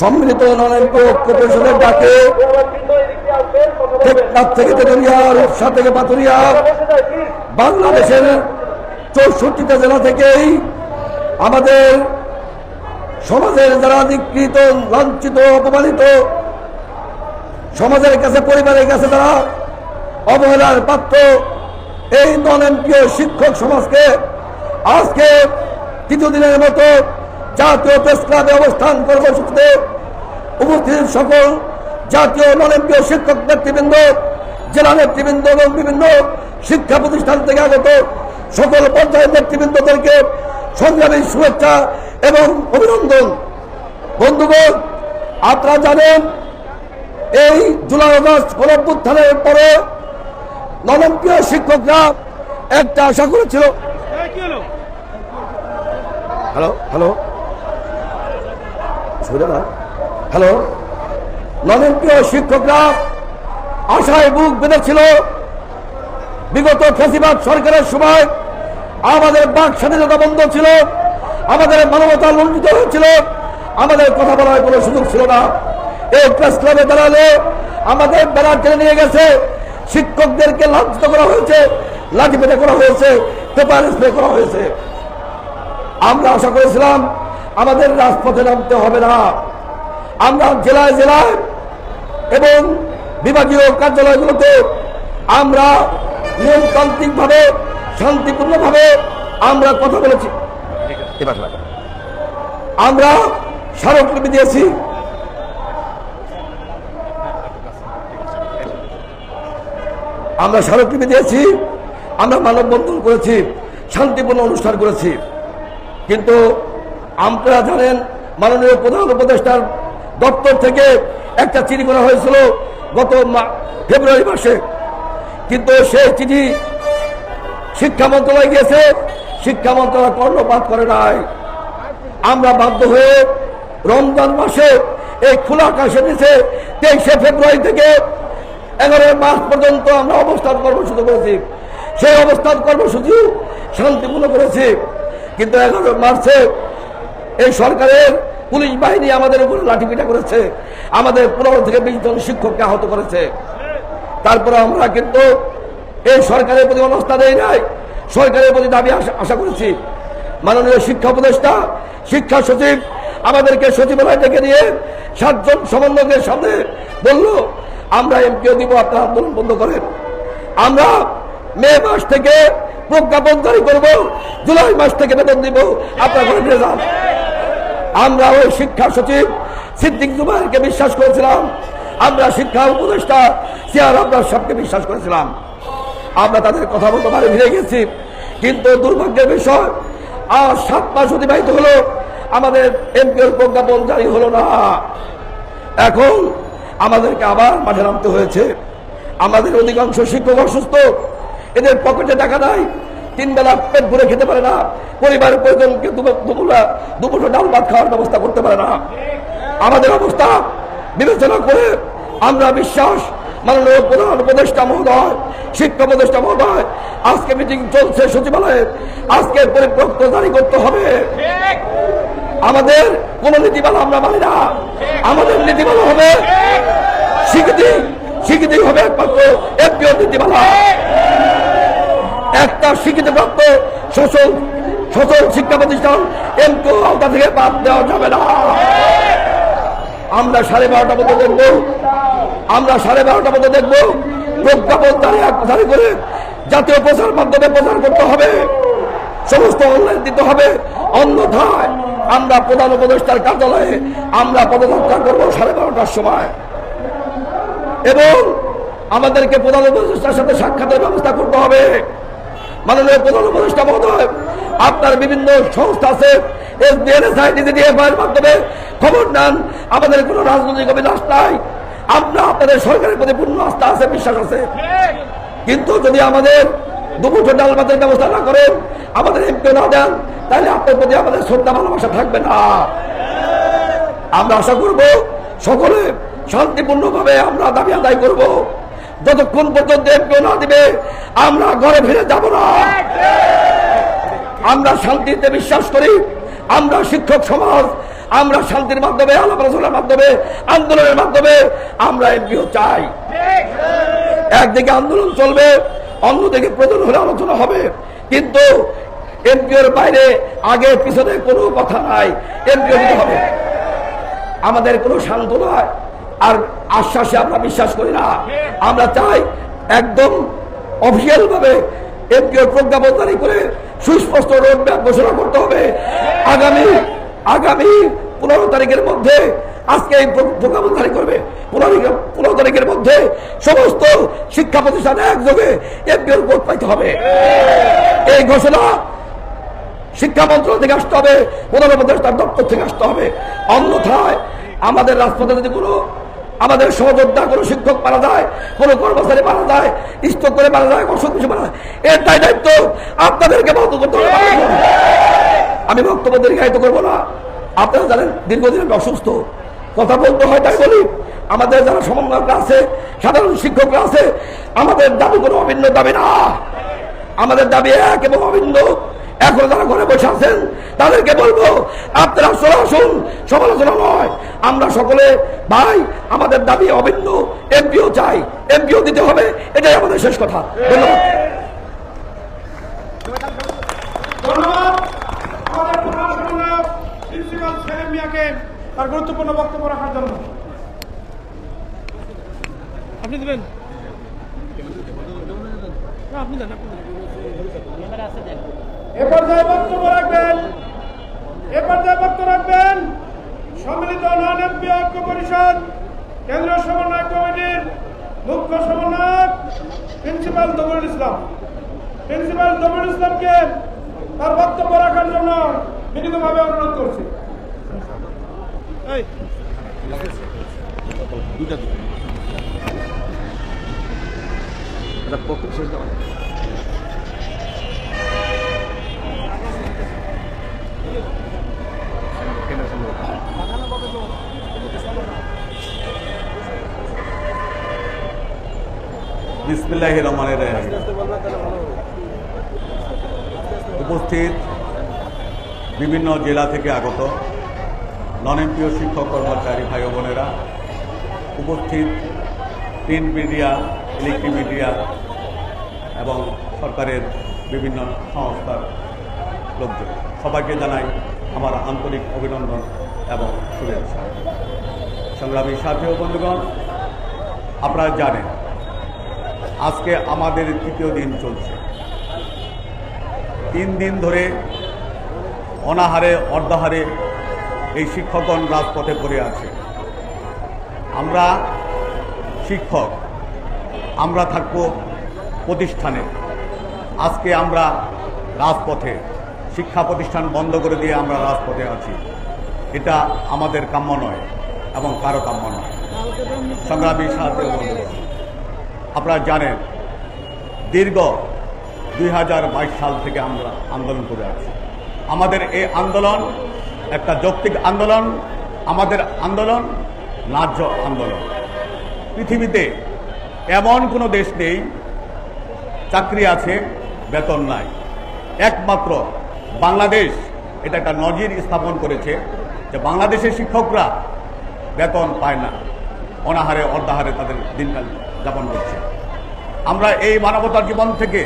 সম্মিলিত নরেন্দ্র ঐক্য পরিষদের ডাকে। থেকে তেতুরিয়া রূপসা থেকে পাতুরিয়া বাংলাদেশের চৌষট্টিটা জেলা থেকেই আমাদের সমাজের যারা নিকৃত লাঞ্ছিত অপমানিত সমাজের কাছে পরিবারের কাছে যারা অবহেলার পাত্র এই নন এমপিও শিক্ষক সমাজকে আজকে তৃতীয় দিনের মতো জাতীয় প্রেস ক্লাবে অবস্থান কর্মসূচিতে উপস্থিত সকল জাতীয় এমপিও শিক্ষক নেতৃবৃন্দ, জেলা নেতৃবৃন্দ এবং বিভিন্ন শিক্ষা প্রতিষ্ঠান থেকে আগত সকল পর্যায়ের নেতৃবৃন্দদেরকে সংগ্রামী শুভেচ্ছা এবং অভিনন্দন। বন্ধুগণ, আপনারা জানেন, এই জুলাই আগস্ট গণঅভ্যুত্থানের পরে নলম্পিয় শিক্ষকরা একটা আশা করেছিল হ্যালো হ্যালো শুনে না হ্যালো নলম্পিয় শিক্ষকরা, আশায় বুক বেঁধেছিল। বিগত ফেসিবাদ সরকারের সময় আমাদের বাক স্বাধীনতা বন্ধ ছিল, আমাদের মানবতা লঙ্ঘিত হয়েছিল, আমাদের কথা বলার কোনো সুযোগ ছিল না। এই প্রেস ক্লাবে দাঁড়ালে আমাদের ব্যানার টেনে নিয়ে গেছে, শিক্ষকদেরকে লাঞ্ছিত করা হয়েছে, লাঠি পেটে করা হয়েছে, পেপার স্প্রে করা হয়েছে। আমরা আশা করেছিলাম আমাদের রাজপথে নামতে হবে না। আমরা জেলায় জেলায় এবং বিভাগীয় কার্যালয়গুলোতে আমরা নিয়মতান্ত্রিকভাবে, শান্তিপূর্ণভাবে আমরা কথা বলেছি। আমরা স্মারকলিপি দিয়েছি। আমরা স্মারকলিপি দিয়েছি। আমরা মানববন্ধন করেছি। শান্তিপূর্ণ অনুষ্ঠান করেছি। কিন্তু আপনারা জানেন, মাননীয় প্রধান উপদেষ্টার দপ্তর থেকে একটা চিঠি করা হয়েছিল গত ফেব্রুয়ারি মাসে। কিন্তু সেই চিঠি শিক্ষা মন্ত্রণালয় গিয়েছে, শিক্ষা মন্ত্রণালয় কর্ণপাত করে নাই। আমরা বাধ্য হয়ে রমজান মাসে এই খোলা আকাশে নিচে তেইশে ফেব্রুয়ারি থেকে এগারোই মার্চ পর্যন্ত আমরা অবস্থান কর্মসূচি করেছি। সেই অবস্থান কর্মসূচি শান্তিপূর্ণ করেছি। কিন্তু এখন মারছে। এই সরকারের পুলিশ বাহিনী আমাদের উপরে লাঠিপিটা করেছে। আমাদের পনেরো থেকে বিশ জন শিক্ষককে আহত করেছে। তারপরে আমরা কিন্তু এই সরকারের প্রতি অবস্থা দেয় নাই। সরকারের প্রতি দাবি আশা- করেছি। মাননীয় শিক্ষা উপদেষ্টা, শিক্ষা সচিব আমাদেরকে সচিবালয় থেকে নিয়ে সাতজন সমন্বয়কের সামনে বলল, আমরা এমপিও দিব, আপনার আন্দোলন বন্ধ করেন। আমরা মে মাস থেকে প্রজ্ঞাপন জারি করব, জুলাই মাস থেকে বেতন দিব। আপনার আমরা ওই শিক্ষা সচিব সিদ্দিক জুবাইরকে বিশ্বাস করেছিলাম। আমরা শিক্ষা উপদেষ্টা সিয়ার আব্বাস সবকে বিশ্বাস করেছিলাম। আমরা তাদের কথা মতো বাড়ি ফিরে গেছি। কিন্তু দুর্ভাগ্যের বিষয় আর সাত মাস অতিবাহিত হলো। আমাদের এমপিওর প্রজ্ঞাপন জারি হলো না। এখন আমাদেরকে আবার মাঠে নামতে হয়েছে। আমাদের অধিকাংশ শিক্ষক অসুস্থ। এদের পকেটে টাকা নাই। তিন বেলা পেট ভরে খেতে পারে না। পরিবারের প্রয়োজনকে দুপুর- ডাল ভাত খাওয়ার ব্যবস্থা করতে পারে না। আমাদের অবস্থা বিবেচনা করে আমরা বিশ্বাস, মাননীয় প্রধান উপদেষ্টা মহোদয়, শিক্ষা উপদেষ্টা মহোদয়, আজকে মিটিং চলছে সচিবালয়ে। আজকে পরিপক্ক জারি করতে হবে। আমাদের কোন নীতিমালা আমরা মানি না। আমাদের নীতিমালা হবে স্বীকৃতি। স্বীকৃতি হবে একমাত্র এমপিও নীতিমালা। একটা স্বীকৃতিপ্রাপ্ত সচল সচল শিক্ষা প্রতিষ্ঠান এমপিও আওতা থেকে বাদ দেওয়া যাবে না। আমরা সাড়ে বারোটা মতো দেখব, আমরা সাড়ে বারোটা মতো দেখব, প্রজ্ঞাপন দাঁড়িয়ে এক জারি করে জাতীয় প্রচার মাধ্যমে প্রচার করতে হবে, সমস্ত অনলাইন দিতে হবে। অন্যথায় আমরা প্রধান উপদেষ্টার কার্যালয়ে আমরা পদযাত্রা করব সাড়ে বারোটার সময়। এবং আমাদেরকে প্রধান উপদেষ্টার সাথে সাক্ষাতের ব্যবস্থা করতে হবে। মাননীয় প্রধান উপদেষ্টা মহোদয়, আপনার বিভিন্ন সংস্থা আছে মাধ্যমে খবর নেন। আমাদের কোনো রাজনৈতিক অভিলাষ নাই। আমরা আপনাদের সরকারের প্রতি পূর্ণ আস্থা আছে, বিশ্বাস আছে। কিন্তু যদি আমাদের দুপুর ডাল ভাতের ব্যবস্থা না করেন, আমাদের এমপি না দেন, তাহলে আপনার প্রতি আমাদের শ্রদ্ধা, ভালোবাসা থাকবে না। আমরা আশা করব, সকলে শান্তিপূর্ণভাবে আমরা দাবি আদায় করব। যতক্ষণ পর্যন্ত এমপিও না দিবে, আমরা ঘরে ফিরে যাব না। আমরা শান্তিতে বিশ্বাস করি, আমরা শিক্ষক সমাজ, আমরা শান্তির মাধ্যমে, আলাপ আলোচনার মাধ্যমে, আন্দোলনের মাধ্যমে আমরা এমপিও চাই। একদিকে আন্দোলন চলবে, অন্যদিকে প্রয়োজন হলে আলোচনা হবে। কিন্তু এমপিওর বাইরে আগে পিছনে কোনো কথা নাই এমপিও হবে। আমাদের কোনো সান্ত্বনা আর আশ্বাসে আমরা বিশ্বাস করি না। আমরা চাই একদম অফিসিয়াল ভাবে এমপিওর প্রজ্ঞাপন জারি করে সুস্পষ্ট রোডম্যাপ ঘোষণা করতে হবে। আগামী আগামী পনেরো তারিখের মধ্যে, আজকে এই প্রজ্ঞাপন জারি করবে। পনেরো তারিখের মধ্যে সমস্ত শিক্ষা প্রতিষ্ঠানে একযোগে এমপিওর ভোট পাইতে হবে। এই ঘোষণা শিক্ষা মন্ত্রণালয় থেকে আসতে হবে প্রধান উপদেষ্টার দপ্তর থেকে আসতে হবে। অন্যথায় আমাদের রাজপথে যদি কোনো আমাদের সহযোদ্ধা, কোনো শিক্ষক মারা যায়, কোনো কর্মচারী মারা যায় স্তক করে মারা যায় অসুখ কিছু মারা যায়। এর দায় দায়িত্ব আপনাদেরকে বন্ধ করতে হবে। আমি বক্তব্য দীর্ঘায়িত করব না। আপনারা জানেন, দীর্ঘদিন আমি অসুস্থ। কথা বলতে হয় তাই বলি, আমাদের যারা সমন্বয়করা আছে, সাধারণ শিক্ষকরা আছে, আমাদের দাবি কোনো অভিন্ন দাবি না। আমাদের দাবি এক এবং অভিন্ন। এখন যারা ঘরে বসে আছেন, তাদেরকে বলব, আপনারা চলে আসুন, সমালোচনা নয়। আমরা সকলে, ভাই, আমাদের দাবি অভিন্ন, এমপিও চাই, এমপিও দিতে হবে, এটাই আমাদের শেষ কথা। ধন্যবাদ। তার গুরুত্বপূর্ণ বক্তব্য রাখার জন্য আপনি দেবেন? না, আপনি দেন আপনি দেন। এ পর্যায়ে বক্তব্য রাখবেন, এ পর্যায়ে সম্মিলিত নন এমপি পরিষদ, কেন্দ্রীয় সমন্বয় কমিটির মুখ্য প্রিন্সিপাল তবুল ইসলাম। প্রিন্সিপাল তবুল ইসলামকে তার বক্তব্য রাখার জন্য বিনীতভাবে অনুরোধ করছি। এই। বিসমিল্লাহ রহমানের রহিম। উপস্থিত বিভিন্ন জেলা থেকে আগত নন এমপিও শিক্ষক কর্মচারী ভাই বোনেরা, উপস্থিত প্রিন্ট মিডিয়া, ইলেকট্রিক মিডিয়া এবং সরকারের বিভিন্ন সংস্থার লোকজন সবাইকে জানাই আমার আন্তরিক অভিনন্দন এবং শুভেচ্ছা। সংগ্রামী সাথী বন্ধুগণ, আপনারা জানেন, আজকে আমাদের তৃতীয় দিন চলছে। তিন দিন ধরে অনাহারে, অর্ধাহারে এই শিক্ষকগণ রাজপথে পড়ে আছে। আমরা শিক্ষক, আমরা থাকব প্রতিষ্ঠানে। আজকে আমরা রাজপথে শিক্ষা প্রতিষ্ঠান বন্ধ করে দিয়ে আমরা রাজপথে আছি। এটা আমাদের কাম্য নয় এবং কারও কাম্য নয়। সংগ্রামী সাহায্য আপনারা জানেন, দীর্ঘ দুই হাজার বাইশ সাল থেকে আমরা আন্দোলন করে আছি। আমাদের এই আন্দোলন একটা যৌক্তিক আন্দোলন, আমাদের আন্দোলন ন্যায্য আন্দোলন। পৃথিবীতে এমন কোনো দেশ নেই, চাকরি আছে, বেতন নাই। একমাত্র বাংলাদেশ এটা একটা নজির স্থাপন করেছে যে বাংলাদেশের শিক্ষকরা বেতন পায় না, অনাহারে, অর্ধাহারে তাদের দিনকাল যাপন করছে। আমরা এই মানবতার জীবন থেকে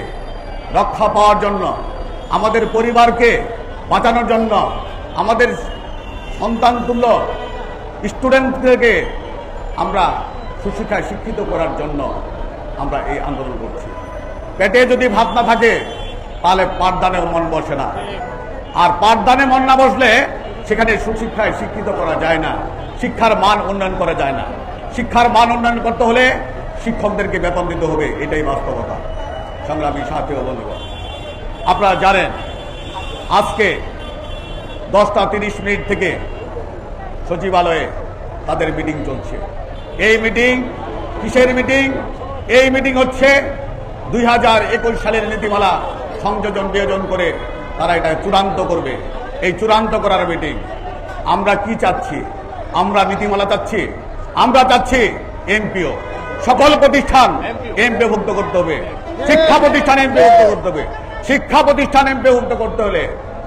রক্ষা পাওয়ার জন্য, আমাদের পরিবারকে বাঁচানোর জন্য, আমাদের সন্তানতুল্য স্টুডেন্টদেরকে আমরা সুশিক্ষায় শিক্ষিত করার জন্য আমরা এই আন্দোলন করছি। পেটে যদি ভাত না থাকে তাহলে পাঠদানে মন বসে না। আর পাঠদানে মন না বসলে সেখানে সুশিক্ষায় শিক্ষিত করা যায় না। শিক্ষার মান উন্নয়ন করা যায় না। শিক্ষার মান উন্নয়ন করতে হলে শিক্ষকদেরকে বেতন দিতে হবে, এটাই বাস্তবতা। সংগ্রামী সাথী বন্ধুগণ, আপনারা জানেন, আজকে দশটা তিরিশ মিনিট থেকে সচিবালয়ে তাদের মিটিং চলছে। এই মিটিং কিসের মিটিং? এই মিটিং হচ্ছে দুই হাজার একুশ সালের নীতিমালা সংযোজন বিয়োজন করে তারা এটা চূড়ান্ত করবে। এই চূড়ান্ত করার মিটিং আমরা কি চাচ্ছি? আমরা নীতিমালা চাচ্ছি? আমরা চাচ্ছি এমপিও। সকল প্রতিষ্ঠান এমপিভুক্ত করতে হবে। শিক্ষা প্রতিষ্ঠান এমপিভুক্ত করতে হবে। শিক্ষা প্রতিষ্ঠান এমপিভুক্ত করতে হলে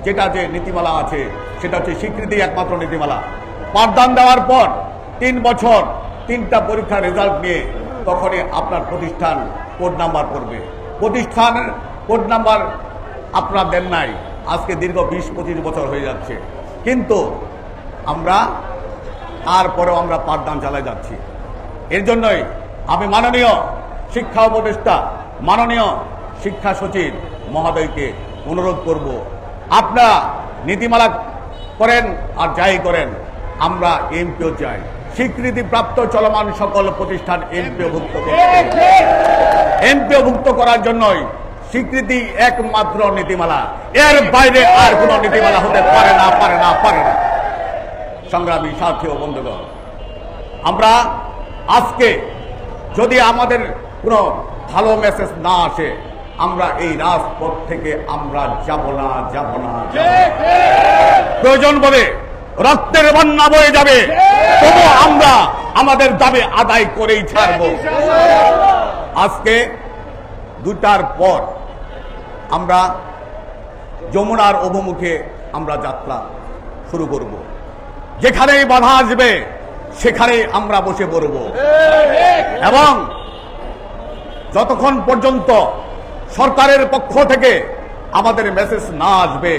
যেটা যে নীতিমালা আছে, সেটা হচ্ছে স্বীকৃতি একমাত্র নীতিমালা। পাঠদান দেওয়ার পর তিন বছর তিনটা পরীক্ষার রেজাল্ট নিয়ে তখনই আপনার প্রতিষ্ঠান কোড নাম্বার পড়বে। প্রতিষ্ঠানের কোড নাম্বার আপনারা দেন নাই। আজকে দীর্ঘ বিশ পঁচিশ বছর হয়ে যাচ্ছে। কিন্তু আমরা তারপরেও আমরা পাঠদান চালাই যাচ্ছি। এর জন্যই আমি মাননীয় শিক্ষা উপদেষ্টা, মাননীয় শিক্ষা সচিব মহোদয়কে অনুরোধ করব, আপনারা নীতিমালা করেন আর যাই করেন, আমরা এমপিও চাই। স্বীকৃতিপ্রাপ্ত চলমান সকল প্রতিষ্ঠান এমপিও ভুক্ত এমপিও ভুক্ত করার জন্যই স্বীকৃতি একমাত্র নীতিমালা। এর বাইরে আর কোনো নীতিমালা হতে পারে না পারে না পারে না। সংগ্রামী সাথী ও বন্ধুগণ, আমরা আজকে যদি আমাদের কোনো ভালো মেসেজ না আসে, আমরা এই রাজপথ থেকে আমরা যাব না যাব না। প্রয়োজন বলে রক্তের বন্যা বয়ে যাবে তবু আমরা আমাদের দাবি আদায় করেই ছাড়ব। আজকে দুটার পর আমরা যমুনার অভিমুখে আমরা যাত্রা শুরু করব। যেখানেই বাধা আসবে, সেখানেই আমরা বসে পড়ব। এবং যতক্ষণ পর্যন্ত সরকারের পক্ষ থেকে আমাদের মেসেজ না আসবে,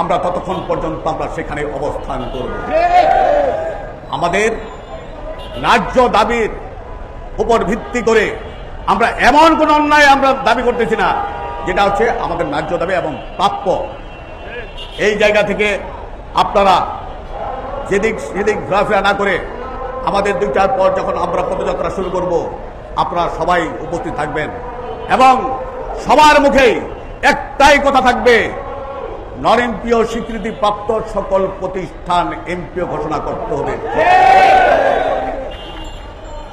আমরা ততক্ষণ পর্যন্ত আমরা সেখানে অবস্থান করব। আমাদের ন্যায্য দাবির উপর ভিত্তি করে আমরা এমন কোন অন্যায় আমরা দাবি করতেছি না। যেটা হচ্ছে আমাদের ন্যায্য দাবি এবং প্রাপ্য। এই জায়গা থেকে আপনারা যেদিক সেদিক ঘোরাফেরা না করে আমাদের দুইটার পর যখন আমরা পদযাত্রা শুরু করব, আপনারা সবাই উপস্থিত থাকবেন। এবং সবার মুখেই একটাই কথা থাকবে নন এমপিও স্বীকৃতিপ্রাপ্ত সকল প্রতিষ্ঠান এমপিও ঘোষণা করতে হবে।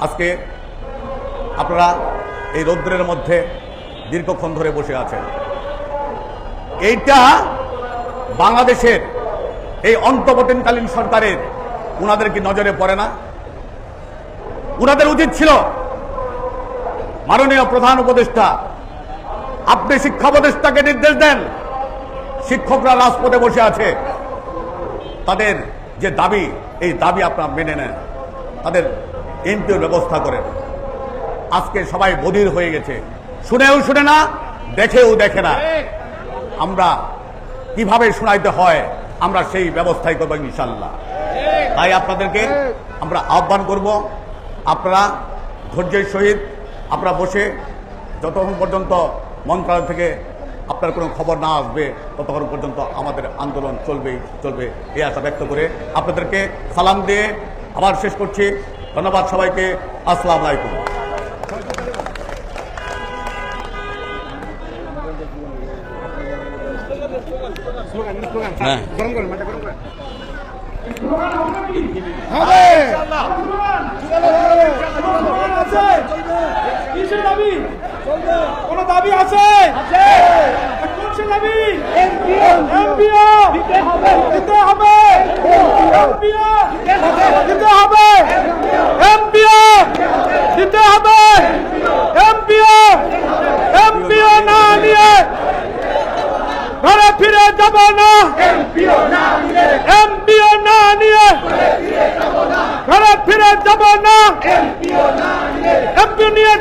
আজকে আপনারা এই রৌদ্রের মধ্যে দীর্ঘক্ষণ ধরে বসে আছেন। এইটা বাংলাদেশের এই অন্তর্বর্তীকালীন সরকারের, উনাদের কি নজরে পড়ে না? উনাদের উচিত ছিল, মাননীয় প্রধান উপদেষ্টা, আপনি শিক্ষা উপদেষ্টাকে নির্দেশ দেন, শিক্ষকরা রাজপথে বসে আছে। তাদের যে দাবি, এই দাবি আপনার মেনে নেন। তাদের এমপিও ব্যবস্থা করেন। আজকে সবাই বধির হয়ে গেছে। শুনেও শুনে না, দেখেও দেখে না। আমরা কীভাবে শোনাইতে হয়, আমরা সেই ব্যবস্থাই করব ইনশাল্লাহ তাই আপনাদেরকে আমরা আহ্বান করব, আপনারা ধৈর্যের সহিত আপনারা বসে যতক্ষণ পর্যন্ত মন্ত্রণালয় থেকে আপনার কোনো খবর না আসবে, ততক্ষণ পর্যন্ত আমাদের আন্দোলন চলবেই চলবে এই আশা ব্যক্ত করে আপনাদেরকে সালাম দিয়ে আবার শেষ করছি। ধন্যবাদ সবাইকে। আসসালামু আলাইকুম। হ্যাঁ কিসের দাবি কোন দাবি আছে? কোন দাবি? এমপিও। দিতে হবে। দিতে হবে। এমপিও। দিতে হবে। এমপিও। দিতে হবে এমপিও এমপিও না নিয়ে ঘরে ফিরে যাব না। এমপিও না নিয়ে। ঘরে ফিরে যাব না। এমপি নিয়ে